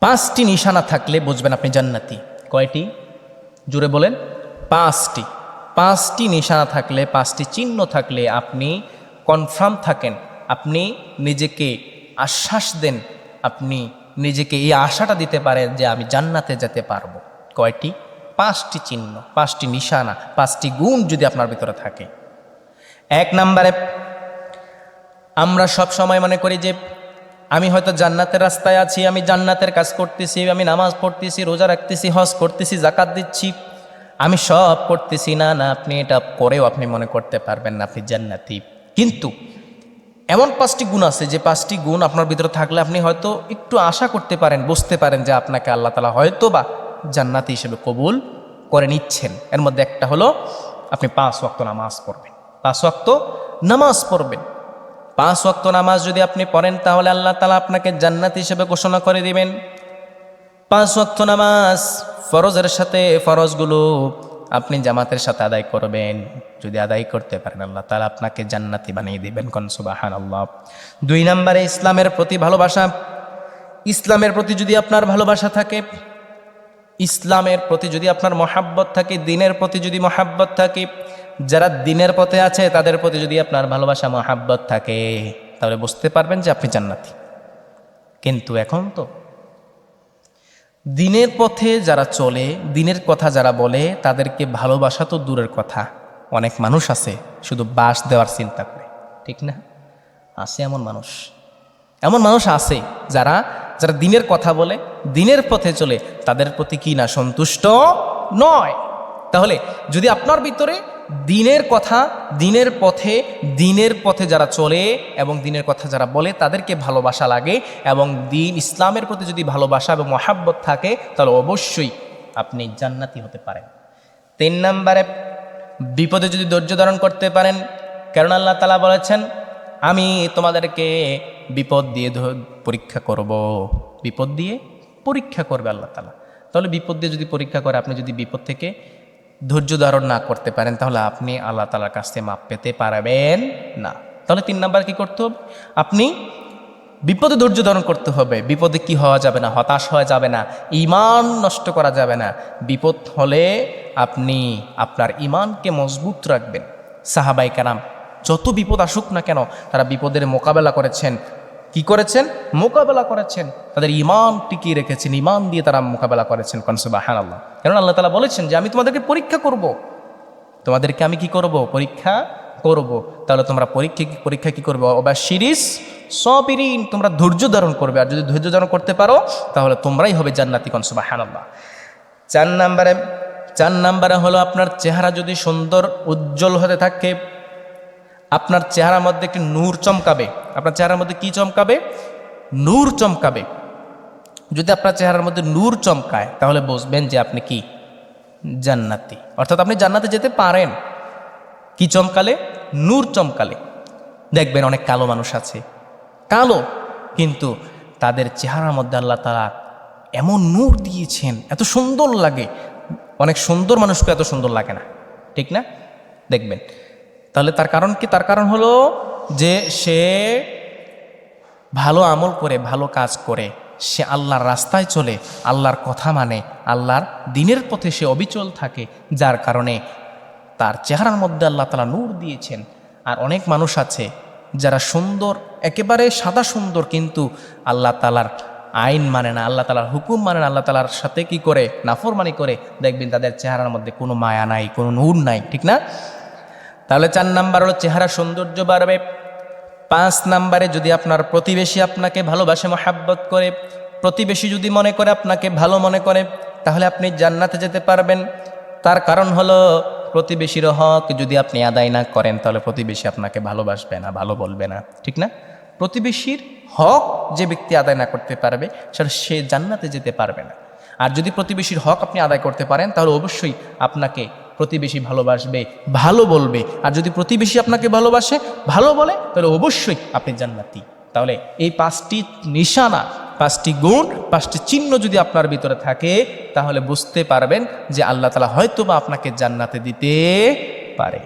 পাঁচটি নিশানা থাকলে বুঝবেন আপনি জান্নাতি। কয়টি? জুড়ে বলেন, পাঁচটি। পাঁচটি নিশানা থাকলে, পাঁচটি চিহ্ন থাকলে আপনি কনফার্ম থাকেন, আপনি নিজেকে আশ্বাস দেন, আপনি নিজেকে এই আশাটা দিতে পারেন যে আমি জান্নাতে যেতে পারব। কয়টি? পাঁচটি চিহ্ন, পাঁচটি নিশানা, পাঁচটি গুণ যদি আপনার ভিতরে থাকে। এক নম্বরে আমরা সব সময় মনে করি যে আমি হয়তো জান্নাতের রাস্তায় আছি, আমি জান্নাতের কাজ করতেছি, আমি নামাজ পড়তেছি, রোজা রাখতেছি, হজ করতেছি জাকাত দিচ্ছি। আমি সব করতেছি। না না, আপনি এটা করেও আপনি মনে করতে পারবেন না, আপনি জান্নাতি। কিন্তু এমন পাঁচটি গুণ আছে, যে পাঁচটি গুণ আপনার ভিতরে থাকলে আপনি হয়তো একটু আশা করতে পারেন, বুঝতে পারেন যে আপনাকে আল্লাহ তালা হয়তো বা জান্নাতি হিসেবে কবুল করে নিচ্ছেন। এর মধ্যে একটা হলো, আপনি পাঁচ ওয়াক্ত নামাজ পড়বেন। পাঁচ ওয়াক্ত নামাজ পড়বেন। পাঁচ ওয়াক্ত নামাজ যদি আপনি পড়েন, তাহলে আল্লাহ তালা আপনাকে জান্নাত হিসেবে ঘোষণা করে দিবেন। পাঁচ ওয়াক্ত নামাজ ফরজের সাথে ফরজগুলো আপনি জামাতের সাথে আদায় করবেন। যদি আদায় করতে পারেন, আল্লাহ তালা আপনাকে জান্নাতি বানিয়ে দিবেন। কনসুবাহান আল্লাহ দুই নম্বরে ইসলামের প্রতি ভালোবাসা। ইসলামের প্রতি যদি আপনার ভালোবাসা থাকে, ইসলামের প্রতি যদি আপনার মহাব্বত থাকে, দিনের প্রতি যদি মহাব্বত থাকে যারা দিনের পথে আছে, তাদের প্রতি যদি আপনার ভালোবাসা, মহাব্বত থাকে, তাহলে বুঝতে পারবেন যে আপনি জান্নাতি। কিন্তু এখন তো দিনের পথে যারা চলে, দিনের কথা যারা বলে, তাদেরকে ভালোবাসা তো দূরের কথা। অনেক মানুষ আছে, শুধু বাস দেওয়ার চিন্তা করে, ঠিক না? আছে এমন মানুষ। এমন মানুষ আছে যারা যারা দিনের কথা বলে, দিনের পথে চলে, তাদের প্রতি কি না সন্তুষ্ট? নয়। তাহলে যদি আপনার ভিতরে দিনের কথা, দিনের পথে দিনের পথে যারা চলে এবং দিনের কথা যারা বলে, তাদেরকে ভালোবাসা লাগে এবং দিন ইসলামের প্রতি যদি ভালোবাসা এবং মহাব্বত থাকে, তাহলে অবশ্যই আপনি জান্নাতি হতে পারেন। তিন নম্বরে, বিপদে যদি ধৈর্য ধারণ করতে পারেন কারণ আল্লাহ তালা বলেছেন, আমি তোমাদেরকে বিপদ দিয়ে পরীক্ষা করব। বিপদ দিয়ে পরীক্ষা করবে আল্লাহ তালা তাহলে বিপদ দিয়ে যদি পরীক্ষা করে, আপনি যদি বিপদ থেকে ধৈর্য ধারণ না করতে পারেন, তাহলে আপনি আল্লাহ তালার কাছ থেকে মাপ পেতে পারবেন না। তাহলে তিন নাম্বার কি করতে হবে? আপনি বিপদে ধৈর্য ধারণ করতে হবে। বিপদে কি হওয়া যাবে না? হতাশ হওয়া যাবে না। ইমান নষ্ট করা যাবে না। বিপদ হলে আপনি আপনার ইমানকে মজবুত রাখবেন। সাহাবাই কারাম যত বিপদ আসুক না কেন, তারা বিপদের মোকাবেলা করেছেন। কি করেছেন? মোকাবেলা করেছেন। তাদের ইমান টিকিয়ে রেখেছেন। ইমান দিয়ে তারা মোকাবেলা করেছেন কনসুবাহ আল্লাহ কারণ আল্লাহ তালা বলেছেন যে, আমি তোমাদেরকে পরীক্ষা করব। তোমাদেরকে আমি কি করব? পরীক্ষা করব। তাহলে তোমরা পরীক্ষা পরীক্ষা কি করবে? অবা সিরিজ সবিরিন। তোমরা ধৈর্য ধারণ করবে। আর যদি ধৈর্য ধারণ করতে পারো, তাহলে তোমরাই হবে জান্নাতি কনসুবাহ আল্লাহ চার নাম্বারে চার নাম্বারে হলো আপনার চেহারা যদি সুন্দর, উজ্জ্বল হতে থাকে আপনার চেহারার মধ্যে একটি নূর চমকাবে। আপনার চেহারার মধ্যে কি চমকাবে? নূর চমকাবে। যদি আপনার চেহারার মধ্যে নূর চমকায়, তাহলে বুঝবেন যে আপনি কি? জান্নাতি। অর্থাৎ আপনি জান্নাতে যেতে পারেন। কি চমকালে? নূর চমকালে। দেখবেন অনেক কালো মানুষ আছে। কালো, কিন্তু তাদের চেহারার মধ্যে আল্লাহ তালা এমন নূর দিয়েছেন, এত সুন্দর লাগে। অনেক সুন্দর মানুষকে এত সুন্দর লাগে না। ঠিক না? দেখবেন। তাহলে তার কারণ কি? তার কারণ হলো যে সে ভালো আমল করে, ভালো কাজ করে। সে আল্লাহর রাস্তায় চলে, আল্লাহর কথা মানে আল্লাহর দিনের পথে সে অবিচল থাকে, যার কারণে তার চেহারার মধ্যে আল্লাহ তালা নূর দিয়েছেন। আর অনেক মানুষ আছে যারা সুন্দর, একেবারে সাদা সুন্দর, কিন্তু আল্লাহ তালার আইন মানে না, আল্লাহ তালার হুকুম মানে না, আল্লাহ তালার সাথে কি করে, নাফরমানি করে, দেখবেন তাদের চেহারার মধ্যে কোনো মায়া নাই, কোনো নূর নাই, ঠিক না? তাহলে চার নাম্বার হলো চেহারা সৌন্দর্য বাড়বে। পাঁচ নাম্বারে যদি আপনার প্রতিবেশী আপনাকে ভালোবাসে, মহাব্বত করে, প্রতিবেশী যদি মনে করে আপনাকে ভালো মনে করে, তাহলে আপনি জান্নাতে যেতে পারবেন। তার কারণ হলো প্রতিবেশীর হক যদি আপনি আদায় না করেন, তাহলে প্রতিবেশী আপনাকে ভালোবাসবে না, ভালো বলবে না। ঠিক না? প্রতিবেশীর হক যে ব্যক্তি আদায় না করতে পারবে, সেটা সে জান্নাতে যেতে পারবে না। আর যদি প্রতিবেশীর হক আপনি আদায় করতে পারেন, তাহলে অবশ্যই আপনাকে প্রতিবেশী ভালোবাসবে, ভালো বলবে। আর যদি প্রতিবেশী আপনাকে ভালোবাসে, ভালো বলে, তাহলে অবশ্যই আপনি জান্নাতি। তাহলে এই পাঁচটি নিশানা, পাঁচটি গুণ, পাঁচটি চিহ্ন যদি আপনার ভিতরে থাকে, তাহলে বুঝতে পারবেন যে আল্লাহ তালা হয়তো বা আপনাকে জান্নাতে দিতে পারে।